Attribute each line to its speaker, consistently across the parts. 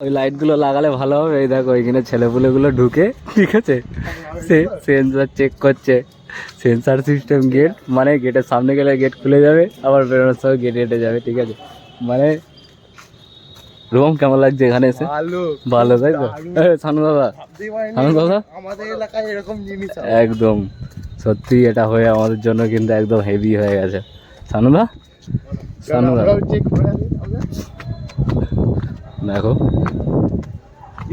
Speaker 1: ওই লাইটগুলো লাগালে ভালো হবে। এই দেখো এখানে ছেলেপুলেগুলো ঢুকে ঠিক আছে? সে সেন্সার চেক করছে। সেন্সার সিস্টেম গেট মানে গেটের সামনে গেলে গেট খুলে যাবে আবার বেরোনোর সময় গেট হেঁটে যাবে ঠিক আছে? মানে রুম কেমন লাগছে এখানে এসে?
Speaker 2: ভালো।
Speaker 1: তাই তো? শানু দাদা শানু দাদা?
Speaker 2: আমাদের এলাকায় এরকম জিনিস
Speaker 1: একদম। সত্যি এটা হয়ে আমাদের জন্য কিন্তু একদম হেভি হয়ে গেছে। শানুদা
Speaker 2: কারণ
Speaker 1: দেখো।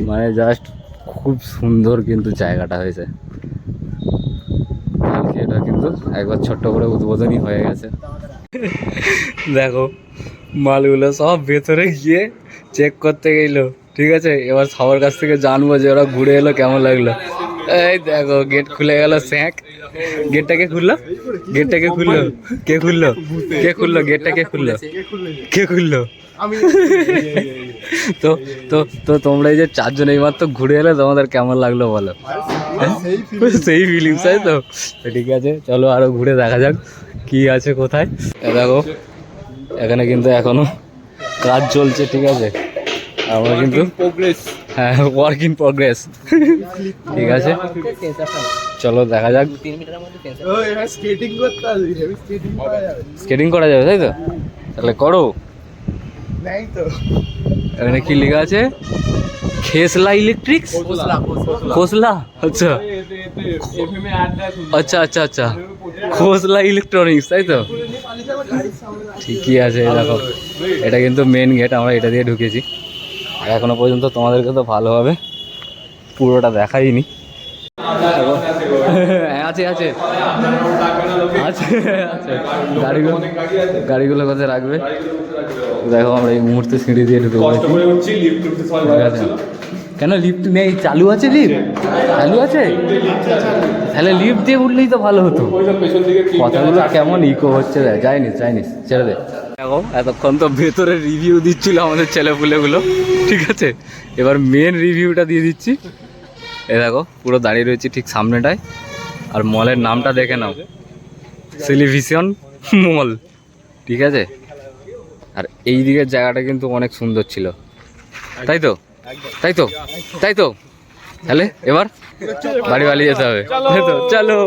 Speaker 1: মানে জাস্ট খুব সুন্দর কিন্তু জায়গাটা হয়েছে। এটা কিন্তু একবার ছোট্ট করে উদ্বোধনই হয়ে গেছে। দেখো, মালগুলো সব ভেতরে গিয়ে চেক করতে গেলো। ঠিক আছে? এবার সবার কাছ থেকে জানব যে ওরা ঘুরে এলো কেমন লাগল। এই দেখো গেট খুলে গেল স্যাঁক। গেটটা কে খুললো? গেটটা কে খুললো? কে খুললো? কে খুললো? গেটটা কে খুললো? কে খুললো? তো তো তো তোমরা এই যে চারজন এইমাত্র ঘুরে এলে তোমাদের কেমন লাগল বলো? হ্যাঁ? সেই ফিলিংস তাই তো? ঠিক আছে, চলো আরও ঘুরে দেখা যাক কি আছে কোথায়। দেখো, এখানে কিন্তু এখনও কাজ চলছে, ঠিক আছে? আমরা কিন্তু?
Speaker 2: প্রোগ্রেস
Speaker 1: হ্যাঁ ওয়ার্ক ইন প্রগ্রেস ঠিক আছে। চলো দেখা যাক।
Speaker 2: স্কেটিং করা যাবে।
Speaker 1: স্কেটিং করা যাবে তাই তো? তাহলে করো। এখানে কি লেখা আছে? খেসলা ইলেকট্রিক্স খোসলা আচ্ছা। আচ্ছা আচ্ছা আচ্ছা। খোসলা ইলেকট্রনিক্স তাই তো? ঠিকই আছে দেখো। এটা কিন্তু মেন গেট আমরা এটা দিয়ে ঢুকেছি। আর এখনও পর্যন্ত তোমাদেরকে তো ভালোভাবে পুরোটা দেখাইনি। নি হ্যাঁ আছে আছে। আছে আছে। গাড়িগুলো গাড়িগুলো কোথায় রাখবে? দেখো আমরা এই মুহূর্তে সিঁড়ি দিয়ে ঢুকে ঠিক আছে। কেন লিফট নেই? চালু আছে লিফট চালু আছে? তাহলে লিফট দিয়ে উঠলেই তো ভালো হতো। কথাগুলো কেমন ইকো হচ্ছে রে? যাইনিস যাইনিস ছেড়ে দে। দেখো, এতক্ষণ তো ভেতরে রিভিউ দিচ্ছিল আমাদের ছেলে ছেলেপুলেগুলো ঠিক আছে? এবার মেন রিভিউটা দিয়ে দিচ্ছি। এ দেখো, পুরো দাঁড়িয়ে রয়েছে ঠিক সামনেটায়। আর মলের নামটা দেখে নাও। সিলিভিশন মল ঠিক আছে? আর এই দিকের জায়গাটা কিন্তু অনেক সুন্দর ছিল। তাই তো? তাই তো? তাই তো? তাহলে এবার বাড়ি বাড়ি যেতে হবে। চলো।